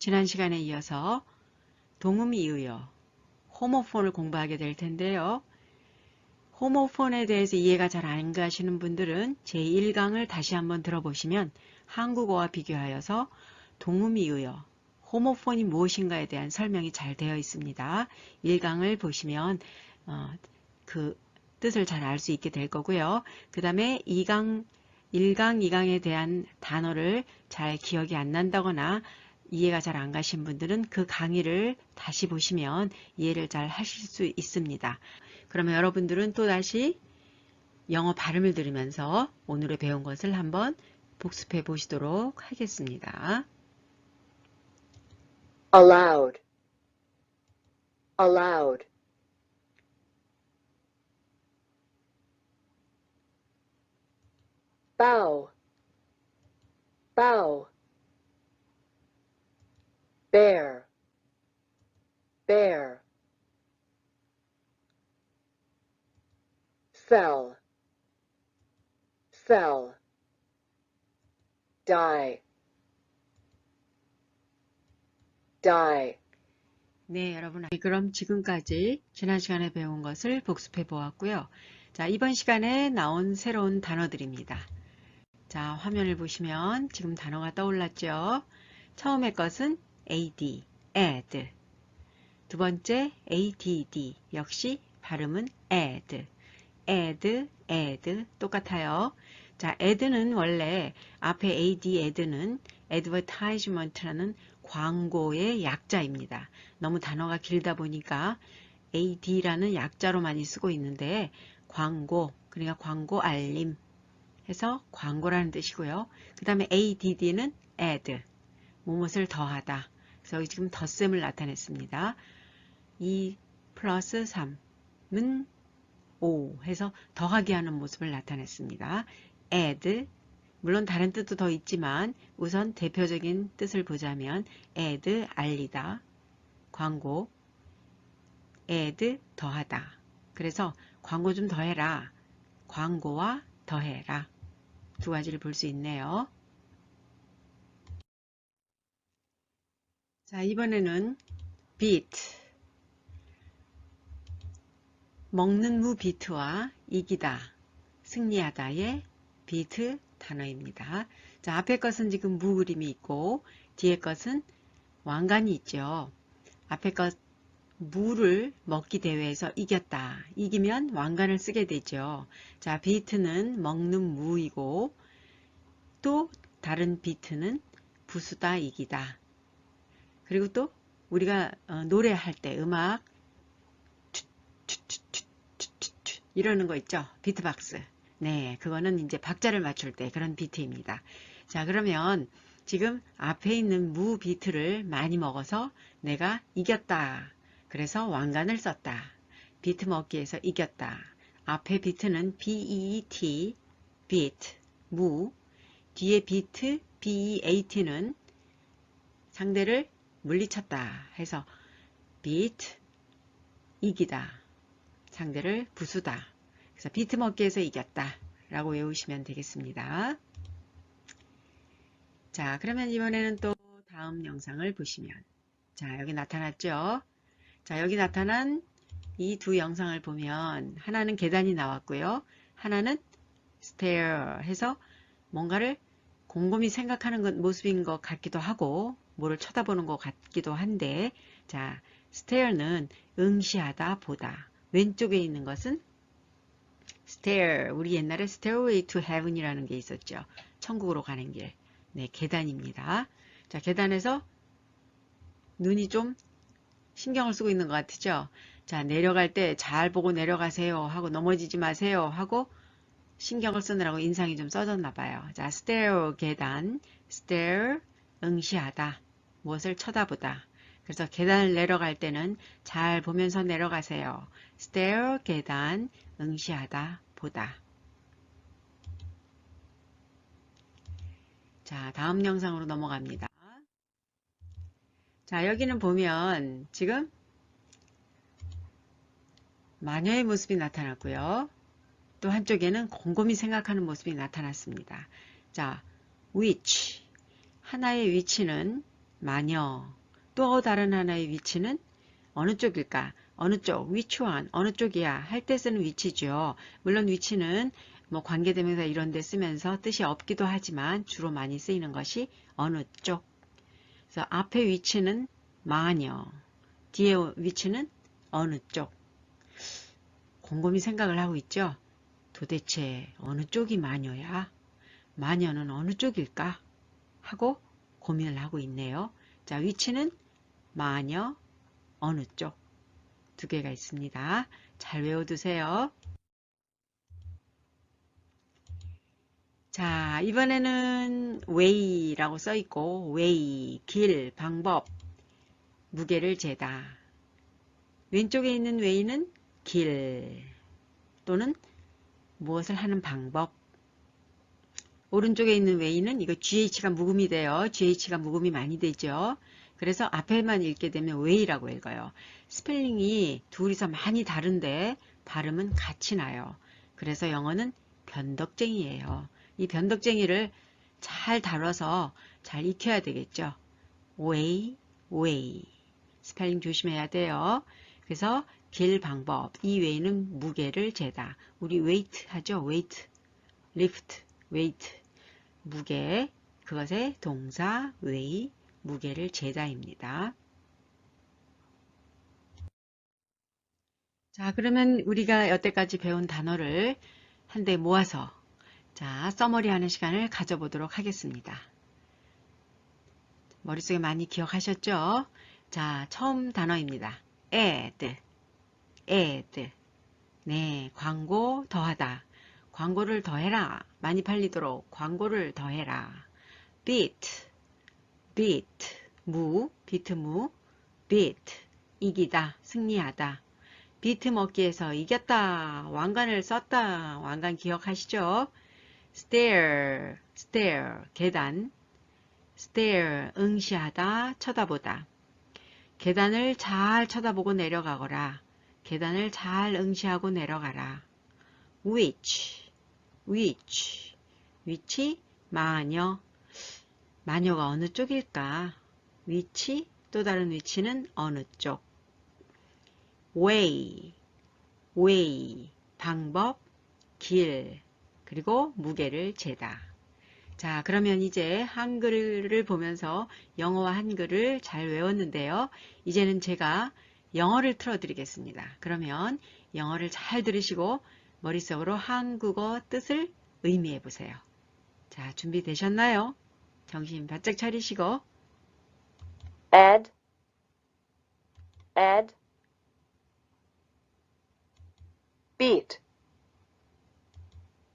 지난 시간에 이어서 동음 이의어, 호모폰을 공부하게 될 텐데요. 호모폰에 대해서 이해가 잘 안 가시는 분들은 제1강을 다시 한번 들어보시면 한국어와 비교하여서 동음 이의어, 호모폰이 무엇인가에 대한 설명이 잘 되어 있습니다. 1강을 보시면 어, 그 뜻을 잘 알 수 있게 될 거고요. 그 다음에 2강, 1강, 2강에 대한 단어를 잘 기억이 안 난다거나 이해가 잘 안 가신 분들은 그 강의를 다시 보시면 이해를 잘 하실 수 있습니다. 그러면 여러분들은 또 다시 영어 발음을 들으면서 오늘의 배운 것을 한번 복습해 보시도록 하겠습니다. allowed, allowed, bow, bow, bear, bear, fell, fell, die, die. 네, 여러분. 그럼 지금까지 지난 시간에 배운 것을 복습해 보았고요. 자, 이번 시간에 나온 새로운 단어들입니다. 자, 화면을 보시면 지금 단어가 떠올랐죠? 처음의 것은 AD, add. 두 번째 ADD, 역시 발음은 add. add, add 똑같아요. 자, add는 원래 앞에 AD, add는 advertisement라는 광고의 약자입니다. 너무 단어가 길다 보니까 AD라는 약자로 많이 쓰고 있는데 광고, 그러니까 광고 알림 해서 광고라는 뜻이고요. 그 다음에 ADD는 add, 무엇을 더하다. 그래서 여기 지금 덧셈을 나타냈습니다. 2 플러스 3은 5 해서 더하기 하는 모습을 나타냈습니다. add, 물론 다른 뜻도 더 있지만 우선 대표적인 뜻을 보자면 add, 알리다, 광고, add, 더하다. 그래서 광고 좀 더해라. 광고와 더해라. 두 가지를 볼 수 있네요. 자, 이번에는 beat. 먹는 무 비트와 이기다, 승리하다의 비트 단어입니다. 자, 앞에 것은 지금 무 그림이 있고 뒤에 것은 왕관이 있죠. 앞에 것 무를 먹기 대회에서 이겼다. 이기면 왕관을 쓰게 되죠. 자, 비트는 먹는 무이고 또 다른 비트는 부수다, 이기다. 그리고 또 우리가 어, 노래할 때 음악 이러는 거 있죠. 비트박스. 네, 그거는 이제 박자를 맞출 때 그런 비트입니다. 자, 그러면 지금 앞에 있는 무 비트를 많이 먹어서 내가 이겼다. 그래서 왕관을 썼다. 비트 먹기에서 이겼다. 앞에 비트는 B-E-T, beat, 무. 뒤에 비트 B-E-A-T는 상대를 물리쳤다 해서 beat, 이기다. 상대를 부수다. 그래서 비트 먹기에서 이겼다. 라고 외우시면 되겠습니다. 자, 그러면 이번에는 또 다음 영상을 보시면 자, 여기 나타났죠? 자, 여기 나타난 이 두 영상을 보면 하나는 계단이 나왔고요. 하나는 stair 해서 뭔가를 곰곰이 생각하는 것, 모습인 것 같기도 하고 뭐를 쳐다보는 것 같기도 한데 자, stair는 응시하다, 보다. 왼쪽에 있는 것은 stair, 우리 옛날에 stairway to heaven이라는 게 있었죠. 천국으로 가는 길. 네, 계단입니다. 자, 계단에서 눈이 좀 신경을 쓰고 있는 것 같죠? 자, 내려갈 때 잘 보고 내려가세요 하고 넘어지지 마세요 하고 신경을 쓰느라고 인상이 좀 써졌나 봐요. 자, stair 계단, stair 응시하다, 무엇을 쳐다보다. 그래서 계단을 내려갈 때는 잘 보면서 내려가세요. stair 계단 응시하다 보다. 자, 다음 영상으로 넘어갑니다. 자, 여기는 보면 지금 마녀의 모습이 나타났고요. 또 한쪽에는 곰곰이 생각하는 모습이 나타났습니다. 자, which 하나의 위치는 마녀. 또 다른 하나의 위치는 어느 쪽일까? 어느 쪽, one, 어느 쪽이야 할 때 쓰는 위치죠. 물론 위치는 뭐 관계대명사 이런 데 쓰면서 뜻이 없기도 하지만 주로 많이 쓰이는 것이 어느 쪽. 그래서 앞에 위치는 마녀, 뒤에 위치는 어느 쪽. 곰곰이 생각을 하고 있죠. 도대체 어느 쪽이 마녀야? 마녀는 어느 쪽일까? 하고 고민을 하고 있네요. 자, 위치는 마녀, 어느 쪽. 두 개가 있습니다. 잘 외워두세요. 자, 이번에는 way라고 써 있고, way, 길, 방법, 무게를 재다. 왼쪽에 있는 way는 길 또는 무엇을 하는 방법. 오른쪽에 있는 way는 이거 GH가 묵음이 돼요. GH가 묵음이 많이 되죠. 그래서 앞에만 읽게 되면 way라고 읽어요. 스펠링이 둘이서 많이 다른데 발음은 같이 나요. 그래서 영어는 변덕쟁이에요. 이 변덕쟁이를 잘 다뤄서 잘 익혀야 되겠죠. way, way. 스펠링 조심해야 돼요. 그래서 길 방법. 이 외에는 무게를 재다. 우리 weight 하죠. weight, lift, weight. 무게. 그것의 동사 weigh, 무게를 재다입니다. 자, 그러면 우리가 여태까지 배운 단어를 한데 모아서 자, 써머리 하는 시간을 가져보도록 하겠습니다. 머릿속에 많이 기억하셨죠? 자, 처음 단어입니다. ad, ad. 네, 광고 더하다. 광고를 더해라. 많이 팔리도록 광고를 더해라. beat, beat. 무, 비트 무, beat. 이기다, 승리하다. 비트 먹기에서 이겼다. 왕관을 썼다. 왕관 기억하시죠? stair, stair, 계단. stare, 응시하다, 쳐다보다. 계단을 잘 쳐다보고 내려가거라. 계단을 잘 응시하고 내려가라. which, which, 위치, 마녀. 마녀가 어느 쪽일까? 위치, 또 다른 위치는 어느 쪽. way, way, 방법, 길, 그리고 무게를 재다. 자, 그러면 이제 한글을 보면서 영어와 한글을 잘 외웠는데요. 이제는 제가 영어를 틀어 드리겠습니다. 그러면 영어를 잘 들으시고 머릿속으로 한국어 뜻을 의미해 보세요. 자, 준비되셨나요? 정신 바짝 차리시고 add, add, beat,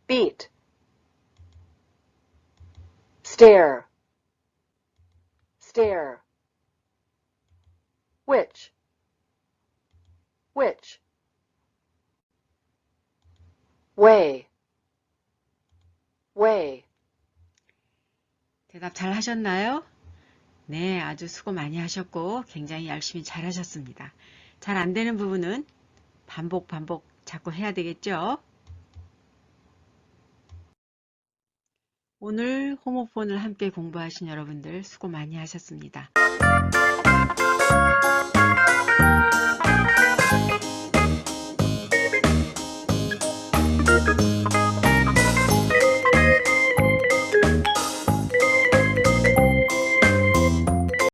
beat, stare, stare, which, which, way, way. 대답 잘 하셨나요? 네, 아주 수고 많이 하셨고 굉장히 열심히 잘 하셨습니다. 잘 안 되는 부분은 반복 반복 자꾸 해야 되겠죠? 오늘 호모폰을 함께 공부하신 여러분들 수고 많이 하셨습니다.